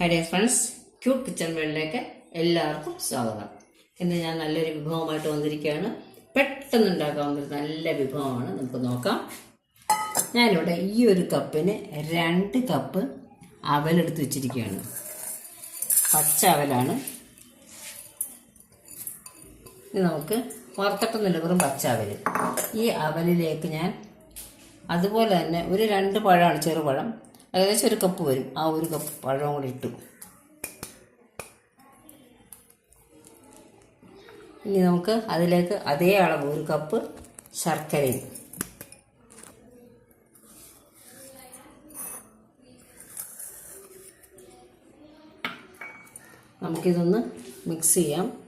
Hi dear friends cute kitchen വേൾഡിലേക്ക് എല്ലാവർക്കും സ്വാഗതം. ഇന്ന് ഞാൻ നല്ലൊരു വിഭവമായിട്ട് വന്നിരിക്കുകയാണ്. പെട്ടെന്ന് ഉണ്ടാക്കാവുന്ന ഒരു നല്ല വിഭവമാണ്. നമുക്ക് നോക്കാം. ഞാനിവിടെ ഈ ഒരു കപ്പിന് രണ്ട് കപ്പ് അവലെടുത്ത് വെച്ചിരിക്കുകയാണ്. പച്ച അവലാണ്. ഇത് നമുക്ക് വറുത്തിട്ടൊന്നുമില്ല വെറും പച്ച അവൽ ഈ അവലിലേക്ക് ഞാൻ അതുപോലെ തന്നെ ഒരു രണ്ട് പഴമാണ് ചെറുപഴം. ഏകദേശം ഒരു കപ്പ് വരും. ആ ഒരു കപ്പ് പഴവും കൂടി ഇട്ടു. ഇനി നമുക്ക് അതിലേക്ക് അതേ അളവ് ഒരു കപ്പ് ശർക്കരയും. നമുക്കിതൊന്ന് മിക്സ് ചെയ്യാം.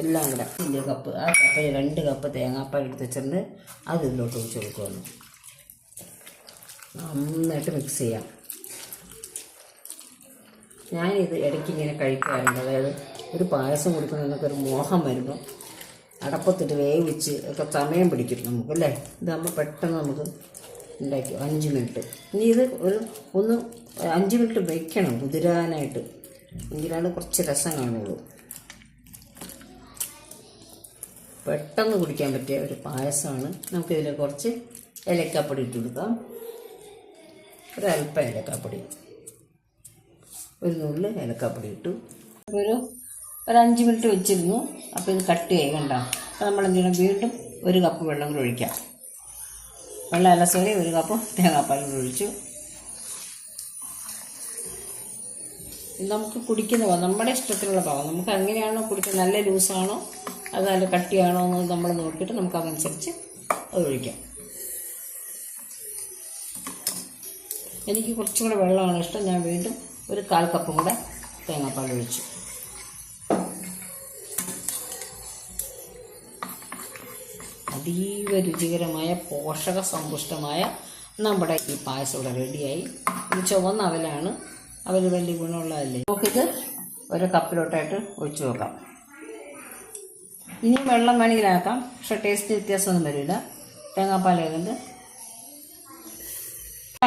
എല്ലാം കൂടെ. വലിയ കപ്പ് ആ കപ്പ് രണ്ട് കപ്പ് തേങ്ങാപ്പാൽ എടുത്ത് വെച്ചിട്ടുണ്ട്. അത് ഇതിലോട്ട് ഒഴിച്ച് കൊടുക്കുകയാണ് നന്നായിട്ട് മിക്സ് ചെയ്യാം. ഞാനിത് ഇടയ്ക്ക് ഇങ്ങനെ കഴിക്കാറുണ്ട്. അതായത് ഒരു പായസം കൊടുക്കുന്നതിനൊക്കെ ഒരു മോഹം വരുമ്പോൾ അടപ്പത്തിട്ട് വേവിച്ച് ഒക്കെ സമയം പിടിക്കും നമുക്ക് അല്ലേ? ഇതാകുമ്പോൾ പെട്ടെന്ന് നമുക്ക് ഉണ്ടാക്കി അഞ്ച് മിനിറ്റ്. ഇനി ഇത് ഒരു ഒന്ന് അഞ്ച് മിനിറ്റ് വെക്കണം കുതിരാനായിട്ട്. എങ്കിലാണ് കുറച്ച് രസം കാണുള്ളൂ. പെട്ടെന്ന് കുടിക്കാൻ പറ്റിയ ഒരു പായസമാണ്. നമുക്കിതിൽ കുറച്ച് ഏലക്കാപ്പൊടി ഇട്ട് കൊടുക്കാം. ഒരല്പം ഏലക്കാപ്പൊടി. ഒരു നുള്ളിൽ ഏലക്കാപ്പൊടി ഇട്ടു. ഒരു ഒരു അഞ്ച് മിനിറ്റ് വെച്ചിരുന്നു. അപ്പോൾ ഇത് കട്ട് ചെയ്യണ്ട അപ്പോൾ നമ്മൾ എന്ത് ചെയ്യണം? വീണ്ടും ഒരു കപ്പ് വെള്ളം കൂടി ഒഴിക്കാം. വെള്ളം അല്ല സോറി ഒരു കപ്പ് തേങ്ങാപ്പാൽ കൂടി ഒഴിച്ചു. നമുക്ക് കുടിക്കുന്ന പാവം നമ്മുടെ ഇഷ്ടത്തിലുള്ള പാവം നമുക്ക് എങ്ങനെയാണോ കുടിക്കുന്നത്? നല്ല ലൂസാണോ? അത് നല്ല കട്ടിയാണോ എന്ന് നമ്മൾ നോക്കിയിട്ട് നമുക്ക് അതനുസരിച്ച് അത് ഒഴിക്കാം. എനിക്ക് കുറച്ചും കൂടെ വെള്ളമാണ് ഇഷ്ടം. ഞാൻ വീണ്ടും ഒരു കാൽ കപ്പും കൂടെ തേങ്ങാപ്പാൽ ഒഴിച്ചു. അതീവ രുചികരമായ പോഷക സമ്പുഷ്ടമായ നമ്മുടെ ഈ പായസം ഇവിടെ റെഡിയായി. ഇത് ചുവന്ന അവലാണ്. അവൽ വലിയ ഗുണമുള്ളതല്ലേ? നമുക്കിത് ഒരു കപ്പിലോട്ടായിട്ട് ഒഴിച്ചു നോക്കാം. ഇനി വെള്ളം വേണമെങ്കിലാക്കാം പക്ഷെ ടേസ്റ്റ് വ്യത്യാസമൊന്നും വരില്ല. തേങ്ങാപ്പാലുണ്ട്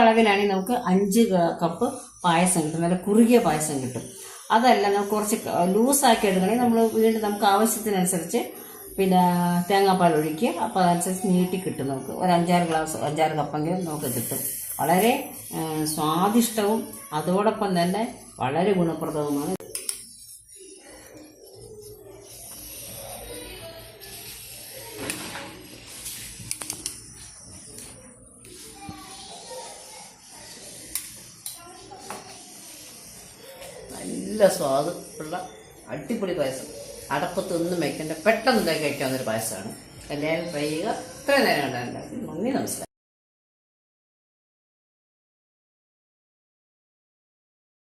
അളവിലാണെങ്കിൽ നമുക്ക് അഞ്ച് കപ്പ് പായസം കിട്ടും നല്ല കുറുകിയ പായസം കിട്ടും. അതല്ല നമുക്ക് കുറച്ച് ലൂസാക്കി എടുക്കണമെങ്കിൽ നമ്മൾ വീണ്ടും നമുക്ക് ആവശ്യത്തിനനുസരിച്ച് പിന്നെ തേങ്ങാപ്പാൽ ഒഴിക്കുക. അപ്പോൾ അതനുസരിച്ച് നീട്ടി കിട്ടും നമുക്ക്. ഒരു അഞ്ചാറ് ഗ്ലാസ് അഞ്ചാറ് കപ്പെങ്കിലും നമുക്ക് കിട്ടും. വളരെ സ്വാദിഷ്ടവും അതോടൊപ്പം തന്നെ വളരെ ഗുണപ്രദവുമാണ് നല്ല സ്വാദ് ഉള്ള അടിപൊളി പായസം. അടപ്പത്തൊന്നും വയ്ക്കേണ്ട. പെട്ടെന്ന് ഉണ്ടാക്കി കഴിക്കാവുന്നൊരു പായസമാണ്. എല്ലാവരും ട്രൈ ചെയ്യുക. ഇത്ര നേരം ഉണ്ടാക്കി നന്ദി നമസ്കാരം.